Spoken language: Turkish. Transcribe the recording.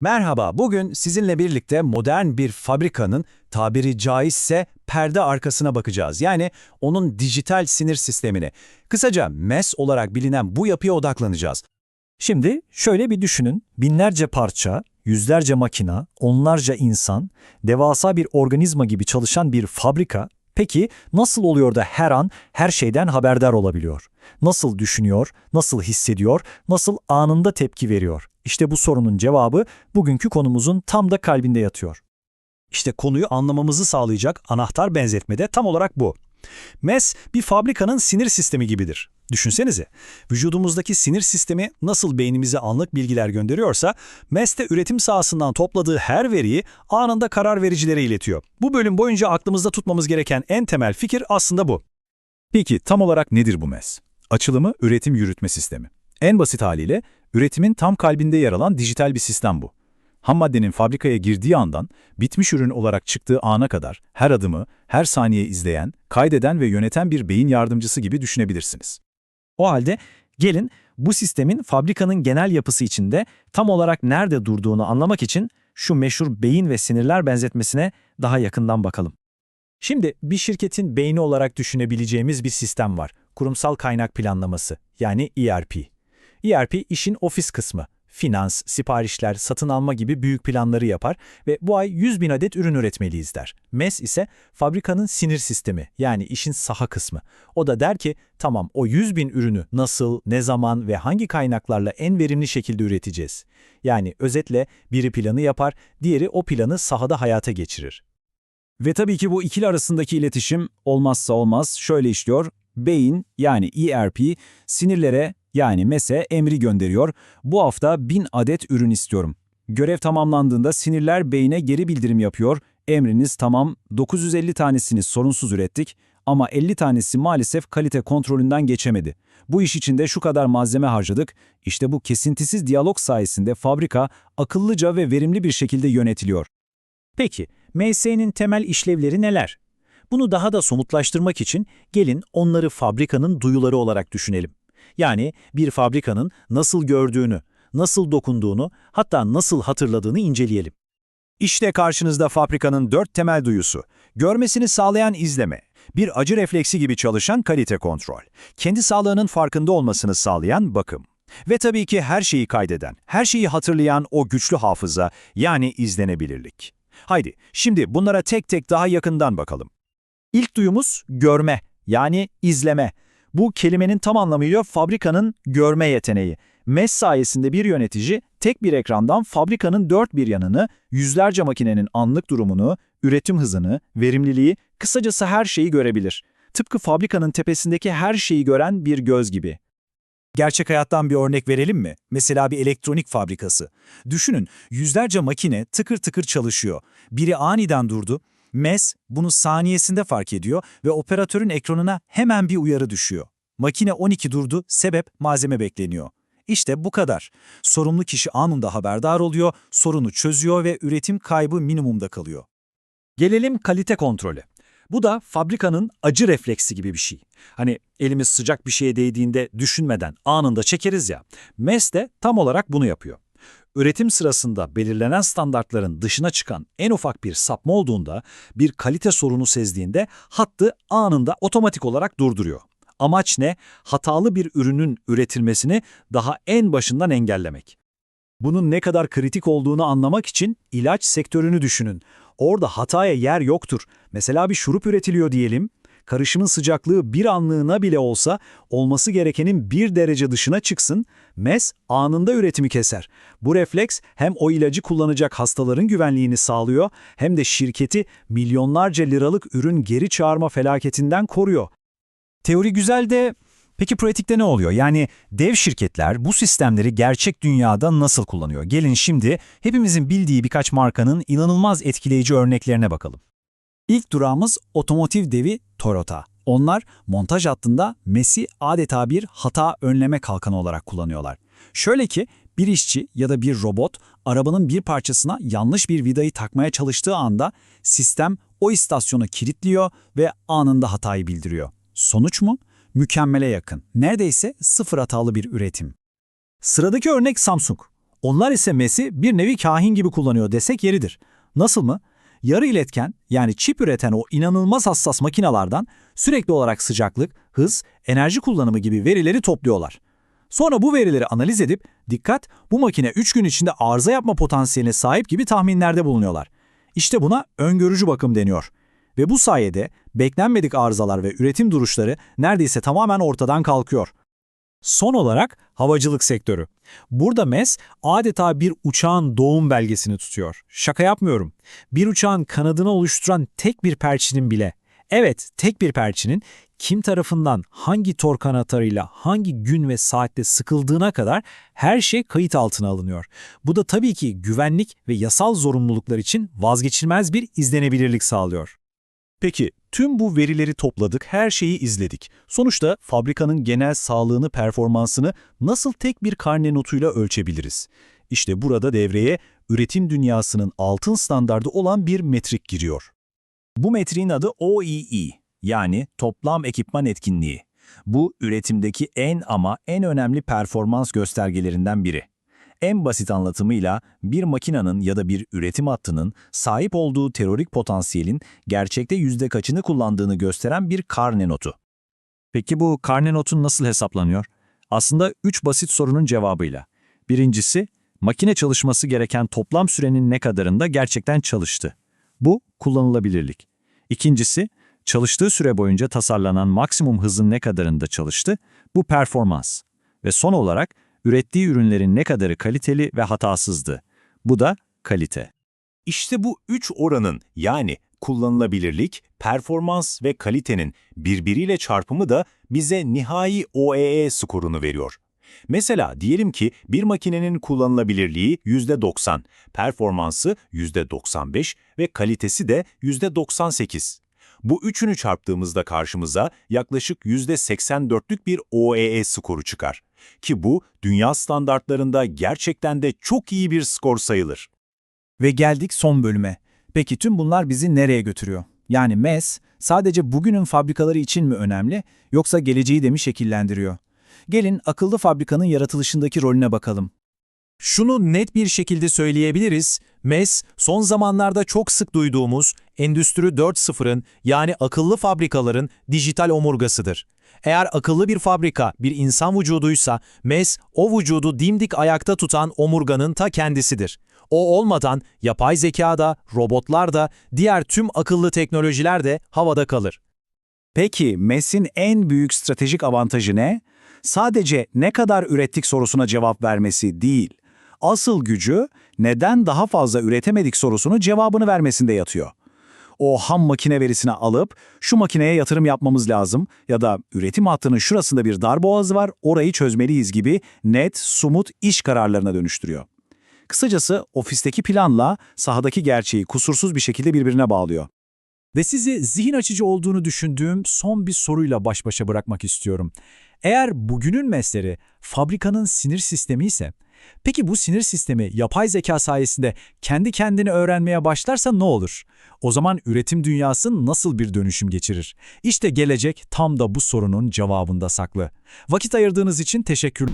Merhaba, bugün sizinle birlikte modern bir fabrikanın tabiri caizse perde arkasına bakacağız. Yani onun dijital sinir sistemine. Kısaca MES olarak bilinen bu yapıya odaklanacağız. Şimdi şöyle bir düşünün. Binlerce parça, yüzlerce makina, onlarca insan, devasa bir organizma gibi çalışan bir fabrika. Peki nasıl oluyor da her an her şeyden haberdar olabiliyor? Nasıl düşünüyor, nasıl hissediyor, nasıl anında tepki veriyor? İşte bu sorunun cevabı bugünkü konumuzun tam da kalbinde yatıyor. İşte konuyu anlamamızı sağlayacak anahtar benzetme de tam olarak bu. MES bir fabrikanın sinir sistemi gibidir. Düşünsenize, vücudumuzdaki sinir sistemi nasıl beynimize anlık bilgiler gönderiyorsa, MES de üretim sahasından topladığı her veriyi anında karar vericilere iletiyor. Bu bölüm boyunca aklımızda tutmamız gereken en temel fikir aslında bu. Peki tam olarak nedir bu MES? Açılımı üretim yürütme sistemi. En basit haliyle üretimin tam kalbinde yer alan dijital bir sistem bu. Ham maddenin fabrikaya girdiği andan bitmiş ürün olarak çıktığı ana kadar her adımı, her saniye izleyen, kaydeden ve yöneten bir beyin yardımcısı gibi düşünebilirsiniz. O halde gelin bu sistemin fabrikanın genel yapısı içinde tam olarak nerede durduğunu anlamak için şu meşhur beyin ve sinirler benzetmesine daha yakından bakalım. Şimdi bir şirketin beyni olarak düşünebileceğimiz bir sistem var. Kurumsal kaynak planlaması yani ERP. ERP işin ofis kısmı. Finans, siparişler, satın alma gibi büyük planları yapar ve bu ay 100 bin adet ürün üretmeliyiz der. MES ise fabrikanın sinir sistemi yani işin saha kısmı. O da der ki tamam o 100 bin ürünü nasıl, ne zaman ve hangi kaynaklarla en verimli şekilde üreteceğiz. Yani özetle biri planı yapar, diğeri o planı sahada hayata geçirir. Ve tabii ki bu ikili arasındaki iletişim olmazsa olmaz şöyle işliyor. Beyin yani ERP sinirlere yani MES'e emri gönderiyor. Bu hafta 1000 adet ürün istiyorum. Görev tamamlandığında sinirler beyine geri bildirim yapıyor. Emriniz tamam 950 tanesini sorunsuz ürettik ama 50 tanesi maalesef kalite kontrolünden geçemedi. Bu iş için de şu kadar malzeme harcadık. İşte bu kesintisiz diyalog sayesinde fabrika akıllıca ve verimli bir şekilde yönetiliyor. Peki, MS'nin temel işlevleri neler? Bunu daha da somutlaştırmak için gelin onları fabrikanın duyuları olarak düşünelim. Yani bir fabrikanın nasıl gördüğünü, nasıl dokunduğunu, hatta nasıl hatırladığını inceleyelim. İşte karşınızda fabrikanın dört temel duyusu. Görmesini sağlayan izleme, bir acı refleksi gibi çalışan kalite kontrol, kendi sağlığının farkında olmasını sağlayan bakım. Ve tabii ki her şeyi kaydeden, her şeyi hatırlayan o güçlü hafıza yani izlenebilirlik. Haydi şimdi bunlara tek tek daha yakından bakalım. İlk duyumuz görme yani izleme. Bu kelimenin tam anlamıyla fabrikanın görme yeteneği. MES sayesinde bir yönetici tek bir ekrandan fabrikanın dört bir yanını, yüzlerce makinenin anlık durumunu, üretim hızını, verimliliği, kısacası her şeyi görebilir. Tıpkı fabrikanın tepesindeki her şeyi gören bir göz gibi. Gerçek hayattan bir örnek verelim mi? Mesela bir elektronik fabrikası. Düşünün, yüzlerce makine tıkır tıkır çalışıyor. Biri aniden durdu. MES bunu saniyesinde fark ediyor ve operatörün ekranına hemen bir uyarı düşüyor. Makine 12 durdu, sebep malzeme bekleniyor. İşte bu kadar. Sorumlu kişi anında haberdar oluyor, sorunu çözüyor ve üretim kaybı minimumda kalıyor. Gelelim kalite kontrolü. Bu da fabrikanın acı refleksi gibi bir şey. Hani elimiz sıcak bir şeye değdiğinde düşünmeden anında çekeriz ya. MES de tam olarak bunu yapıyor. Üretim sırasında belirlenen standartların dışına çıkan en ufak bir sapma olduğunda, bir kalite sorunu sezdiğinde hattı anında otomatik olarak durduruyor. Amaç ne? Hatalı bir ürünün üretilmesini daha en başından engellemek. Bunun ne kadar kritik olduğunu anlamak için ilaç sektörünü düşünün. Orada hataya yer yoktur. Mesela bir şurup üretiliyor diyelim. Karışımın sıcaklığı bir anlığına bile olsa olması gerekenin bir derece dışına çıksın, MES anında üretimi keser. Bu refleks hem o ilacı kullanacak hastaların güvenliğini sağlıyor hem de şirketi milyonlarca liralık ürün geri çağırma felaketinden koruyor. Teori güzel de peki pratikte ne oluyor? Yani dev şirketler bu sistemleri gerçek dünyada nasıl kullanıyor? Gelin şimdi hepimizin bildiği birkaç markanın inanılmaz etkileyici örneklerine bakalım. İlk durağımız otomotiv devi Toyota. Onlar montaj hattında MES'i adeta bir hata önleme kalkanı olarak kullanıyorlar. Şöyle ki bir işçi ya da bir robot arabanın bir parçasına yanlış bir vidayı takmaya çalıştığı anda sistem o istasyonu kilitliyor ve anında hatayı bildiriyor. Sonuç mu? Mükemmele yakın. Neredeyse sıfır hatalı bir üretim. Sıradaki örnek Samsung. Onlar ise MES'i bir nevi kahin gibi kullanıyor desek yeridir. Nasıl mı? Yarı iletken yani çip üreten o inanılmaz hassas makinalardan sürekli olarak sıcaklık, hız, enerji kullanımı gibi verileri topluyorlar. Sonra bu verileri analiz edip dikkat bu makine 3 gün içinde arıza yapma potansiyeline sahip gibi tahminlerde bulunuyorlar. İşte buna öngörücü bakım deniyor. Ve bu sayede beklenmedik arızalar ve üretim duruşları neredeyse tamamen ortadan kalkıyor. Son olarak havacılık sektörü. Burada MES adeta bir uçağın doğum belgesini tutuyor. Şaka yapmıyorum. Bir uçağın kanadını oluşturan tek bir perçinin bile, evet tek bir perçinin kim tarafından hangi tork anahtarıyla hangi gün ve saatte sıkıldığına kadar her şey kayıt altına alınıyor. Bu da tabii ki güvenlik ve yasal zorunluluklar için vazgeçilmez bir izlenebilirlik sağlıyor. Peki, tüm bu verileri topladık, her şeyi izledik. Sonuçta fabrikanın genel sağlığını, performansını nasıl tek bir karne notuyla ölçebiliriz? İşte burada devreye üretim dünyasının altın standardı olan bir metrik giriyor. Bu metriğin adı OEE, yani toplam ekipman etkinliği. Bu üretimdeki en ama en önemli performans göstergelerinden biri. En basit anlatımıyla bir makinenin ya da bir üretim hattının sahip olduğu teorik potansiyelin gerçekte yüzde kaçını kullandığını gösteren bir karne notu. Peki bu karne notu nasıl hesaplanıyor? Aslında üç basit sorunun cevabıyla. Birincisi, makine çalışması gereken toplam sürenin ne kadarında gerçekten çalıştı. Bu kullanılabilirlik. İkincisi, çalıştığı süre boyunca tasarlanan maksimum hızın ne kadarında çalıştı? Bu performans. Ve son olarak, ürettiği ürünlerin ne kadarı kaliteli ve hatasızdı. Bu da kalite. İşte bu üç oranın yani kullanılabilirlik, performans ve kalitenin birbiriyle çarpımı da bize nihai OEE skorunu veriyor. Mesela diyelim ki bir makinenin kullanılabilirliği %90, performansı %95 ve kalitesi de %98. Bu üçünü çarptığımızda karşımıza yaklaşık %84'lük bir OEE skoru çıkar. Ki bu dünya standartlarında gerçekten de çok iyi bir skor sayılır. Ve geldik son bölüme. Peki tüm bunlar bizi nereye götürüyor? Yani MES sadece bugünün fabrikaları için mi önemli yoksa geleceği de mi şekillendiriyor? Gelin akıllı fabrikanın yaratılışındaki rolüne bakalım. Şunu net bir şekilde söyleyebiliriz, MES son zamanlarda çok sık duyduğumuz Endüstri 4.0'ın yani akıllı fabrikaların dijital omurgasıdır. Eğer akıllı bir fabrika bir insan vücuduysa MES o vücudu dimdik ayakta tutan omurganın ta kendisidir. O olmadan yapay zeka da, robotlar da, diğer tüm akıllı teknolojiler de havada kalır. Peki MES'in en büyük stratejik avantajı ne? Sadece ne kadar ürettik sorusuna cevap vermesi değil. Asıl gücü neden daha fazla üretemedik sorusunun cevabını vermesinde yatıyor. O ham makine verisini alıp şu makineye yatırım yapmamız lazım ya da üretim hattının şurasında bir darboğazı var orayı çözmeliyiz gibi net, sumut iş kararlarına dönüştürüyor. Kısacası ofisteki planla sahadaki gerçeği kusursuz bir şekilde birbirine bağlıyor. Ve sizi zihin açıcı olduğunu düşündüğüm son bir soruyla baş başa bırakmak istiyorum. Eğer bugünün mesleri fabrikanın sinir sistemi ise, peki bu sinir sistemi yapay zeka sayesinde kendi kendini öğrenmeye başlarsa ne olur? O zaman üretim dünyası nasıl bir dönüşüm geçirir? İşte gelecek tam da bu sorunun cevabında saklı. Vakit ayırdığınız için teşekkür